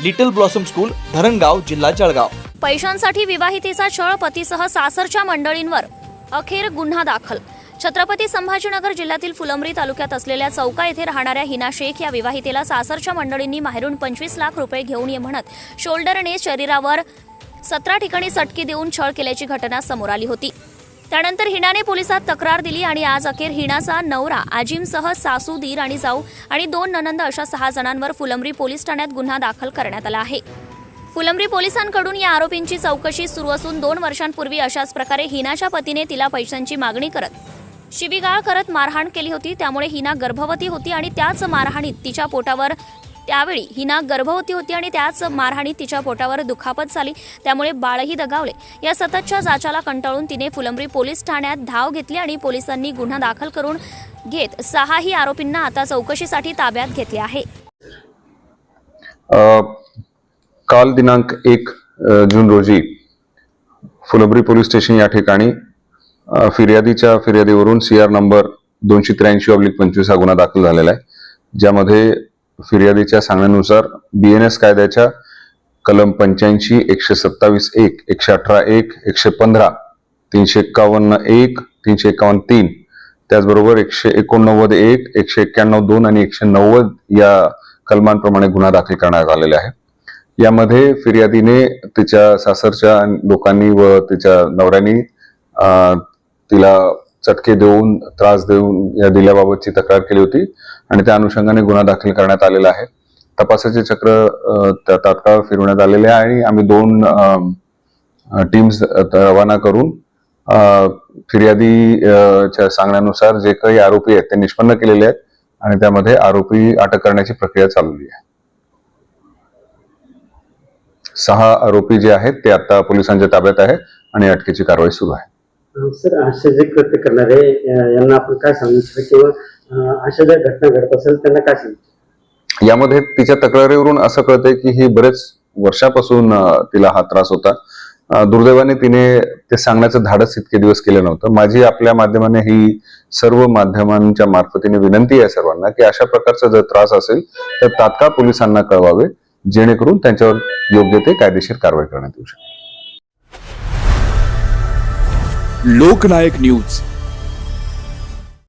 Little blossom school Dharangaon जिल्हा जळगाव. पैशांसाठी विवाहितेचा छळ पतीसह सासरच्या मंडळींवर अखेर गुन्हा दाखल. छत्रपती संभाजीनगर जिल्ह्यातील फुलंब्री तालुक्यात असलेल्या चौका येथे राहणाऱ्या हिना शेख या विवाहितेला सासरच्या मंडळींनी माहेरून पंचवीस लाख रुपये घेऊन ये म्हणत शोल्डरने शरीरावर सतरा ठिकाणी सटकी देऊन छळ केल्याची घटना समोर आली होती. त्यानंतर हिनाने पोलिसात तक्रार दिली आणि आज अखेर हिनाचा नवरा आजिमसह सासू दीर आणि जाऊ आणि दोन ननंद अशा सहा जणांवर फुलंब्री पोलीस ठाण्यात गुन्हा दाखल करण्यात आला आहे. फुलंब्री पोलिसांकडून या आरोपींची चौकशी सुरू असून दोन वर्षांपूर्वी अशाच प्रकारे हिनाच्या पतीने तिला पैशांची मागणी करत शिवीगाळ करत मारहाण केली होती. त्यामुळे हिना गर्भवती होती आणि त्याच मारहाणीत तिच्या पोटावर त्यावेळी हिना गर्भवती होती आणि त्याच मारहाणीत तिच्या पोटावर दुखापत झाली. त्यामुळे बाळही दगावले. या सततच्या जाचाला कंटाळून तिने फुलंब्री पोलीस ठाण्यात धाव घेतली आणि पोलिसांनी गुन्हा दाखल करून घेत सहाही आरोपींना आता चौकशीसाठी ताब्यात घेतले आहे. काल दिनांक एक जून रोजी फुलंब्री पोलीस स्टेशन या ठिकाणी फिर्यादीच्या फिर्यादीवरून सी आर नंबर दोनशे त्र्याऐंशी ऑब्लिक पंचवीस हा गुन्हा दाखल झालेला आहे. ज्यामध्ये फिर्यादीच्या सांगण्यानुसार बी एन एस कायद्याच्या कलम पंच्याऐंशी एकशे सत्तावीस एक एकशे अठरा एक एकशे पंधरा तीनशे एक्कावन्न एक तीनशे एक्कावन्न तीन त्याचबरोबर एकशे एकोणनव्वद एक एकशे एक्क्याण्णव दोन आणि एकशे नव्वद या कलमांप्रमाणे गुन्हा दाखल करण्यात आलेला आहे यामध्ये फिर्यादीने तिच्या सासरच्या लोकांनी व तिच्या नवऱ्यानी तिला चटके देऊन त्रास देऊन या दिल्याबाबतची तक्रार केली होती आणि त्या अनुषंगाने गुन्हा दाखल करण्यात आलेला आहे. तपासाचे चक्र तात्काळ फिरवण्यात आलेले आहे आणि आम्ही दोन टीम्स रवाना करून फिर्यादीच्या सांगण्यानुसार जे काही आरोपी आहेत ते निष्पन्न केलेले आहेत आणि त्यामध्ये आरोपी अटक करण्याची प्रक्रिया चालवली आहे. सहा आरोपी जे आहेत ते आता पोलिसांच्या ताब्यात आहे आणि अटकेची कारवाई सुरू आहे. सर असे जे कृत्य करणारे यांना आपण काय सांगू शकतो किंवा अशा ज्या घटना घडत असेल त्यांना काय सांगू यामध्ये तिच्या तक्रारीवरून असं कळतंय की ही बरेच वर्षापासून तिला हा त्रास होता. दुर्दैवाने तिने ते सांगण्याचं धाडस इतके दिवस केलं नव्हतं. माझी आपल्या माध्यमाने ही सर्व माध्यमांच्या मार्फतीने विनंती आहे सर्वांना की अशा प्रकारचा जर त्रास असेल तर तात्काळ पोलिसांना कळवावे जेणेकरून त्यांच्यावर योग्य ते कायदेशीर कारवाई करण्यात येऊ शकते. लोकनायक न्यूज.